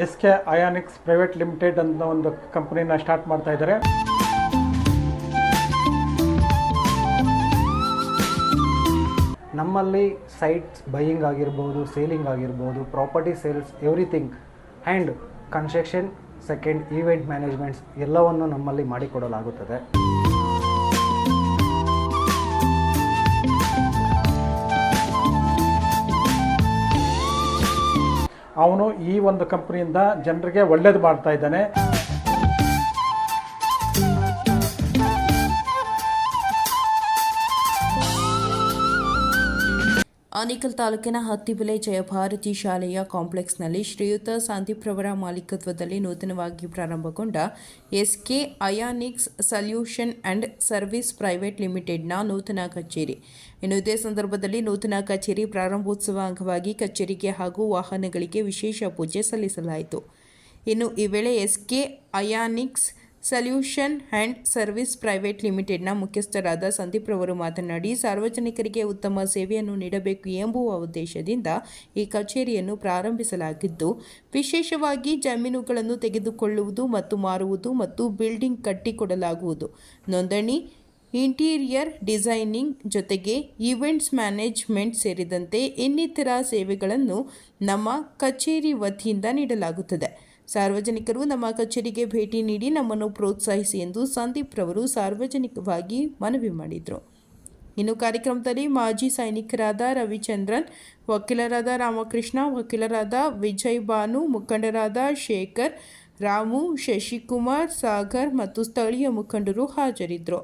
S K Ionics private limited ಅಂತ ಒಂದು ಕಂಪನಿನ ಸ್ಟಾರ್ಟ್ ಮಾಡ್ತಾ ಇದ್ದಾರೆ. ನಮ್ಮಲ್ಲಿ ಸೈಟ್ಸ್ ಬೈಯಿಂಗ್ ಆಗಿರ್ಬೋದು, ಸೇಲಿಂಗ್ ಆಗಿರ್ಬೋದು, property sales, everything, and construction, second event managements ಎಲ್ಲವನ್ನು ನಮ್ಮಲ್ಲಿ ಮಾಡಿಕೊಡಲಾಗುತ್ತದೆ. ಅವನು ಈ ಒಂದು ಕಂಪನಿಯಿಂದ ಜನರಿಗೆ ಒಳ್ಳೇದು ಮಾಡ್ತಾ ಇದ್ದಾನೆ. ಆನೇಕಲ್ ತಾಲೂಕಿನ ಹತ್ತಿಬೆಲೆ ಜಯಭಾರತಿ ಶಾಲೆಯ ಕಾಂಪ್ಲೆಕ್ಸ್ನಲ್ಲಿ ಶ್ರೀಯುತ ಸಂದೀಪ್ರವರ ಮಾಲೀಕತ್ವದಲ್ಲಿ ನೂತನವಾಗಿ ಪ್ರಾರಂಭಗೊಂಡ SK Ionics solution and service private ಲಿಮಿಟೆಡ್ನ ನೂತನ ಕಚೇರಿ. ಇನ್ನು ಇದೇ ಸಂದರ್ಭದಲ್ಲಿ ನೂತನ ಕಚೇರಿ ಪ್ರಾರಂಭೋತ್ಸವ ಅಂಗವಾಗಿ ಕಚೇರಿಗೆ ಹಾಗೂ ವಾಹನಗಳಿಗೆ ವಿಶೇಷ ಪೂಜೆ ಸಲ್ಲಿಸಲಾಯಿತು. ಇನ್ನು ಈ ವೇಳೆ SK Ionics solution and service private ಲಿಮಿಟೆಡ್ನ ಮುಖ್ಯಸ್ಥರಾದ ಸಂದೀಪ್ ರವರು ಮಾತನಾಡಿ, ಸಾರ್ವಜನಿಕರಿಗೆ ಉತ್ತಮ ಸೇವೆಯನ್ನು ನೀಡಬೇಕು ಎಂಬುವ ಉದ್ದೇಶದಿಂದ ಈ ಕಚೇರಿಯನ್ನು ಪ್ರಾರಂಭಿಸಲಾಗಿದ್ದು, ವಿಶೇಷವಾಗಿ ಜಮೀನುಗಳನ್ನು ತೆಗೆದುಕೊಳ್ಳುವುದು ಮತ್ತು ಮಾರುವುದು ಮತ್ತು ಬಿಲ್ಡಿಂಗ್ ಕಟ್ಟಿಕೊಡಲಾಗುವುದು. ನೋಂದಣಿ ಇಂಟೀರಿಯರ್ ಡಿಸೈನಿಂಗ್ ಜೊತೆಗೆ ಈವೆಂಟ್ಸ್ ಮ್ಯಾನೇಜ್ಮೆಂಟ್ ಸೇರಿದಂತೆ ಇನ್ನಿತರ ಸೇವೆಗಳನ್ನು ನಮ್ಮ ಕಚೇರಿ ವತಿಯಿಂದ ನೀಡಲಾಗುತ್ತದೆ. ಸಾರ್ವಜನಿಕರು ನಮ್ಮ ಕಚೇರಿಗೆ ಭೇಟಿ ನೀಡಿ ನಮ್ಮನ್ನು ಪ್ರೋತ್ಸಾಹಿಸಿ ಎಂದು ಸಂದೀಪ್ ರವರು ಸಾರ್ವಜನಿಕವಾಗಿ ಮನವಿ ಮಾಡಿದರು. ಇನ್ನು ಕಾರ್ಯಕ್ರಮದಲ್ಲಿ ಮಾಜಿ ಸೈನಿಕರಾದ ರವಿಚಂದ್ರನ್, ವಕೀಲರಾದ ರಾಮಕೃಷ್ಣ, ವಕೀಲರಾದ ವಿಜಯ್ ಭಾನು ಮುಖಂಡರಾದ ಶೇಖರ್, ರಾಮು, ಶಶಿಕುಮಾರ್, ಸಾಗರ್ ಮತ್ತು ಸ್ಥಳೀಯ ಮುಖಂಡರು ಹಾಜರಿದ್ದರು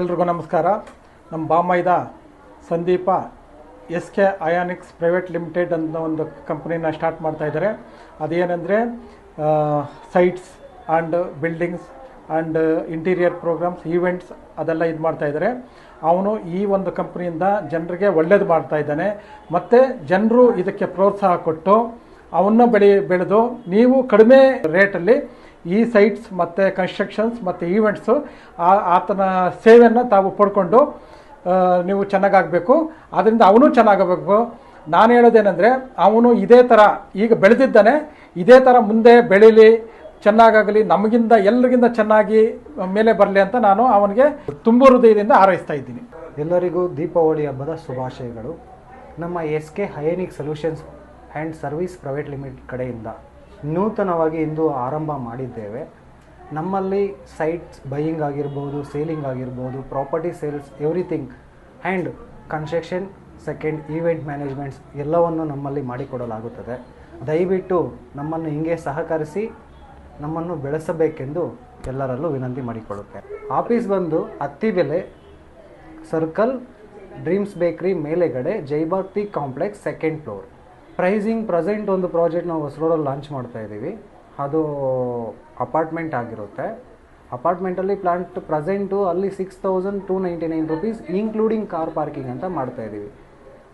ಎಲ್ರಿಗೂ ನಮಸ್ಕಾರ. ನಮ್ಮ ಬಾಮೈದ Sandeep S K Ionics private limited ಅಂತ ಒಂದು ಕಂಪ್ನಿನ ಸ್ಟಾರ್ಟ್ ಮಾಡ್ತಾ ಇದ್ದಾರೆ. ಅದೇನೆಂದರೆ sites and buildings and interior programmes, events ಅದೆಲ್ಲ ಇದು ಮಾಡ್ತಾ ಇದ್ದಾರೆ. ಅವನು ಈ ಒಂದು ಕಂಪ್ನಿಯಿಂದ ಜನರಿಗೆ ಒಳ್ಳೇದು ಮಾಡ್ತಾ ಇದ್ದಾನೆ. ಮತ್ತು ಜನರು ಇದಕ್ಕೆ ಪ್ರೋತ್ಸಾಹ ಕೊಟ್ಟು ಅವನ್ನ ಬೆಳೆ ಬೆಳೆದು ನೀವು ಕಡಿಮೆ ರೇಟಲ್ಲಿ ಈ ಸೈಟ್ಸ್ ಮತ್ತು ಕನ್ಸ್ಟ್ರಕ್ಷನ್ಸ್ ಮತ್ತು ಈವೆಂಟ್ಸು ಆತನ ಸೇವೆಯನ್ನು ತಾವು ಪಡ್ಕೊಂಡು ನೀವು ಚೆನ್ನಾಗಾಗಬೇಕು. ಅದರಿಂದ ಅವನು ಚೆನ್ನಾಗಬೇಕು. ನಾನು ಹೇಳೋದೇನೆಂದರೆ, ಅವನು ಇದೇ ಥರ ಈಗ ಬೆಳೆದಿದ್ದಾನೆ. ಇದೇ ಥರ ಮುಂದೆ ಬೆಳೀಲಿ, ಚೆನ್ನಾಗಾಗಲಿ ನಮಗಿಂತ ಎಲ್ಲರಿಗಿಂತ ಚೆನ್ನಾಗಿ ಮೇಲೆ ಬರಲಿ ಅಂತ ನಾನು ಅವನಿಗೆ ತುಂಬ ಹೃದಯದಿಂದ ಹಾರೈಸ್ತಾ ಇದ್ದೀನಿ. ಎಲ್ಲರಿಗೂ ದೀಪಾವಳಿ ಹಬ್ಬದ ಶುಭಾಶಯಗಳು. ನಮ್ಮ S K Ionics solutions and service private limited ಕಡೆಯಿಂದ. ನೂತನವಾಗಿ ಇಂದು ಆರಂಭ ಮಾಡಿದ್ದೇವೆ. ನಮ್ಮಲ್ಲಿ ಸೈಟ್ಸ್ ಬೈಯಿಂಗ್ ಆಗಿರ್ಬೋದು, ಸೇಲಿಂಗ್ ಆಗಿರ್ಬೋದು, property sales, everything, and construction, second event managements ಎಲ್ಲವನ್ನು ನಮ್ಮಲ್ಲಿ ಮಾಡಿಕೊಡಲಾಗುತ್ತದೆ. ದಯವಿಟ್ಟು ನಮ್ಮನ್ನು ಹಿಂಗೆ ಸಹಕರಿಸಿ ನಮ್ಮನ್ನು ಬೆಳೆಸಬೇಕೆಂದು ಎಲ್ಲರಲ್ಲೂ ವಿನಂತಿ ಮಾಡಿಕೊಳ್ಳುತ್ತೆ ಆಫೀಸ್ ಬಂದು ಹತ್ತಿಬೆಲೆ ಸರ್ಕಲ್, ಡ್ರೀಮ್ಸ್ ಬೇಕ್ರಿ ಮೇಲೆಗಡೆ Jaibhakti complex second floor. Pricing present ಒಂದು ಪ್ರಾಜೆಕ್ಟ್ ನಾವು ಹೊಸರೋಡಲ್ಲಿ ಲಾಂಚ್ ಮಾಡ್ತಾ ಇದ್ದೀವಿ. ಅದು ಅಪಾರ್ಟ್ಮೆಂಟ್ ಆಗಿರುತ್ತೆ. ಅಪಾರ್ಟ್ಮೆಂಟಲ್ಲಿ ಪ್ಲಾಂಟ್ ಪ್ರೆಸೆಂಟು ಅಲ್ಲಿ six thousand two ninety nine rupees including car parking ಅಂತ ಮಾಡ್ತಾ ಇದ್ದೀವಿ.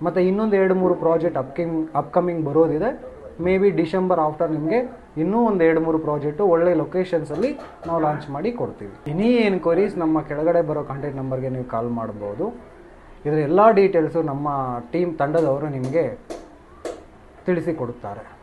ಮತ್ತು ಇನ್ನೊಂದು ಎರಡು ಮೂರು ಪ್ರಾಜೆಕ್ಟ್ ಅಪ್ಕಿಂಗ್ ಅಪ್ಕಮಿಂಗ್ ಬರೋದಿದೆ. ಮೇ ಬಿ ಡಿಸೆಂಬರ್ ಆಫ್ಟರ್ ನಿಮಗೆ ಇನ್ನೂ ಒಂದು ಎರಡು ಮೂರು ಪ್ರಾಜೆಕ್ಟು ಒಳ್ಳೆ ಲೊಕೇಶನ್ಸಲ್ಲಿ ನಾವು ಲಾಂಚ್ ಮಾಡಿ ಕೊಡ್ತೀವಿ. ಎನಿ ಎನ್ಕ್ವೈರೀಸ್ ನಮ್ಮ ಕೆಳಗಡೆ ಬರೋ ಕಾಂಟ್ಯಾಕ್ಟ್ ನಂಬರ್ಗೆ ನೀವು ಕಾಲ್ ಮಾಡ್ಬೋದು. ಇದರ ಎಲ್ಲ ಡೀಟೇಲ್ಸು ನಮ್ಮ ಟೀಮ್ ತಂಡದವರು ನಿಮಗೆ ತಿಳಿಸಿಕೊಡುತ್ತಾರೆ